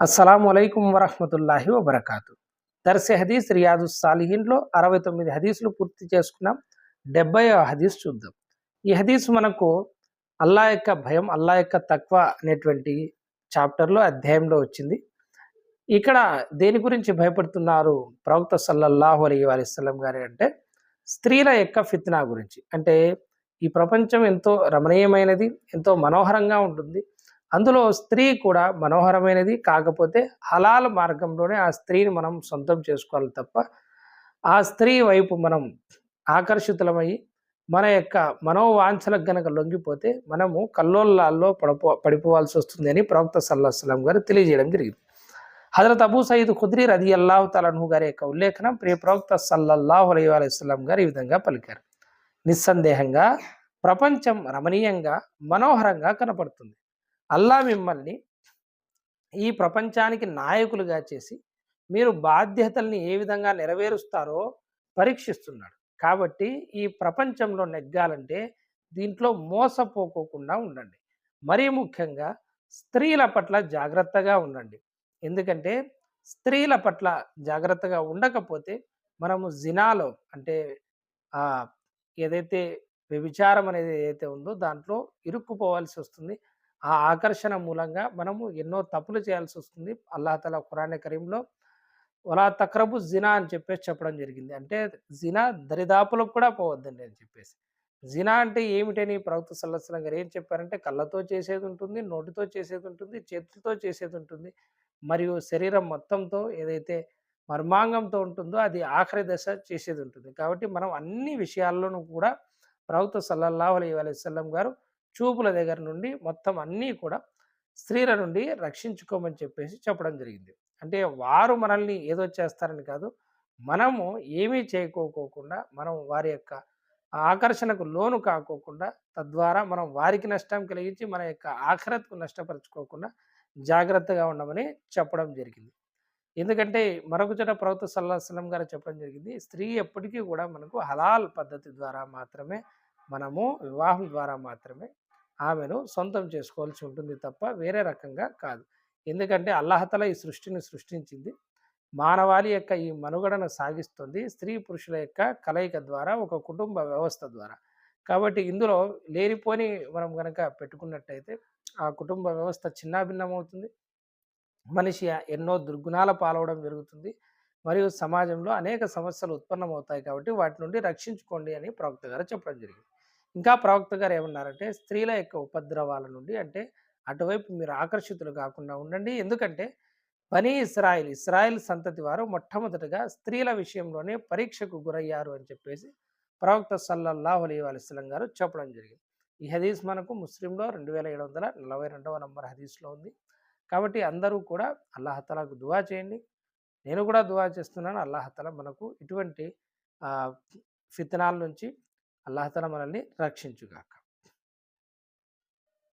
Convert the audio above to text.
అస్సలం అయికం వరహమతుల్లాహి వబర్కాతు. దర్శ హదీస్ రియాదు సాలిహీన్లో అరవై తొమ్మిది హదీసులు పూర్తి చేసుకున్నాం. డెబ్బై హదీస్ చూద్దాం. ఈ హదీస్ మనకు అల్లా యొక్క భయం అల్లా యొక్క తక్కువ అనేటువంటి చాప్టర్లో అధ్యాయంలో వచ్చింది. ఇక్కడ దేని గురించి భయపడుతున్నారు ప్రవక్త సల్లల్లాహు అలీ అలిస్లం గారి అంటే స్త్రీల యొక్క ఫిత్నా గురించి. అంటే ఈ ప్రపంచం ఎంతో రమణీయమైనది ఎంతో మనోహరంగా ఉంటుంది. అందులో స్త్రీ కూడా మనోహరమైనది. కాకపోతే హలాల్ మార్గంలోనే ఆ స్త్రీని మనం సొంతం చేసుకోవాలి తప్ప ఆ స్త్రీ వైపు మనం ఆకర్షితులమయ్యి మన యొక్క మనోవాంఛలకు గనక లొంగిపోతే మనము కల్లోల్లాల్లో పడిపో పడిపోవాల్సి వస్తుంది అని ప్రవక్త సల్లాహం గారు తెలియజేయడం జరిగింది. హజరత్ అబూ సయీద్ ఖుద్రీ రది అల్లాహు తలహు గారి యొక్క ఉల్లేఖనం ప్రియ ప్రవక్త సల్లల్లాహు అలీ అలైస్లాం గారు ఈ విధంగా పలికారు. నిస్సందేహంగా ప్రపంచం రమణీయంగా మనోహరంగా కనపడుతుంది. అల్లా మిమ్మల్ని ఈ ప్రపంచానికి నాయకులుగా చేసి మీరు బాధ్యతల్ని ఏ విధంగా నెరవేరుస్తారో పరీక్షిస్తున్నాడు. కాబట్టి ఈ ప్రపంచంలో నెగ్గాలంటే దీంట్లో మోసపోకోకుండా ఉండండి. మరీ ముఖ్యంగా స్త్రీల పట్ల జాగ్రత్తగా ఉండండి. ఎందుకంటే స్త్రీల పట్ల జాగ్రత్తగా ఉండకపోతే మనము జినాలో అంటే ఏదైతే వ్యభిచారం అనేది ఏదైతే ఉందో దాంట్లో ఇరుక్కుపోవాల్సి వస్తుంది. ఆ ఆకర్షణ మూలంగా మనము ఎన్నో తప్పులు చేయాల్సి వస్తుంది అల్లాహతల ఖురాన్ కరీంలో ఒలా తక్రబు జినా అని చెప్పేసి చెప్పడం జరిగింది. అంటే జినా దరిదాపులకు కూడా పోవద్దండి అని చెప్పేసి. జినా అంటే ఏమిటని ప్రవక్త సల్లస్లం గారు ఏం చెప్పారంటే కళ్ళతో చేసేది ఉంటుంది నోటితో చేసేది ఉంటుంది చేతులతో చేసేది ఉంటుంది మరియు శరీరం మొత్తంతో ఏదైతే మర్మాంగంతో ఉంటుందో అది ఆఖరి దశ చేసేది ఉంటుంది కాబట్టి మనం అన్ని విషయాల్లోనూ కూడా ప్రవక్త సల్లల్లాహు అలీ అలైవల్లం గారు చూపుల దగ్గర నుండి మొత్తం అన్నీ కూడా స్త్రీల నుండి రక్షించుకోమని చెప్పేసి చెప్పడం జరిగింది. అంటే వారు మనల్ని ఏదో చేస్తారని కాదు మనము ఏమీ చేయకోకోకుండా మనం వారి యొక్క ఆకర్షణకు లోను కాకోకుండా తద్వారా మనం వారికి నష్టం కలిగించి మన యొక్క ఆఖరత్కు నష్టపరచుకోకుండా జాగ్రత్తగా ఉండమని చెప్పడం జరిగింది. ఎందుకంటే మరొక చోట ప్రవక్త సల్లాహం గారు చెప్పడం జరిగింది స్త్రీ ఎప్పటికీ కూడా మనకు హలాల్ పద్ధతి ద్వారా మాత్రమే మనము వివాహం ద్వారా మాత్రమే ఆమెను సొంతం చేసుకోవాల్సి ఉంటుంది తప్ప వేరే రకంగా కాదు. ఎందుకంటే అల్లహతల ఈ సృష్టిని సృష్టించింది. మానవాళి యొక్క ఈ మనుగడను సాగిస్తుంది స్త్రీ పురుషుల యొక్క కలయిక ద్వారా ఒక కుటుంబ వ్యవస్థ ద్వారా. కాబట్టి ఇందులో లేనిపోని మనం కనుక పెట్టుకున్నట్టయితే ఆ కుటుంబ వ్యవస్థ చిన్నాభిన్నమవుతుంది. మనిషి ఎన్నో దుర్గుణాల పాలవడం జరుగుతుంది. మరియు సమాజంలో అనేక సమస్యలు ఉత్పన్నమవుతాయి కాబట్టి వాటి నుండి రక్షించుకోండి అని ప్రవక్త గారు చెప్పడం జరిగింది. ఇంకా ప్రవక్త గారు ఏమన్నారంటే స్త్రీల యొక్క ఉపద్రవాల నుండి అంటే అటువైపు మీరు ఆకర్షితులు కాకుండా ఉండండి. ఎందుకంటే పని ఇస్రాయిల్ ఇస్రాయిల్ సంతతి వారు మొట్టమొదటిగా స్త్రీల విషయంలోనే పరీక్షకు గురయ్యారు అని చెప్పేసి ప్రవక్త సల్లల్లాహు అలీ అలిస్లం గారు చెప్పడం జరిగింది. ఈ హదీస్ మనకు ముస్లింలో రెండు వేల ఏడు వందల నలభై రెండవ నంబర్ హదీస్లో ఉంది. కాబట్టి అందరూ కూడా అల్లాహతలాకు దువా చేయండి. నేను కూడా దువా చేస్తున్నాను. అల్లాహతల మనకు ఇటువంటి ఫితనాల నుంచి అల్లాహతల మనల్ని రక్షించుగాక.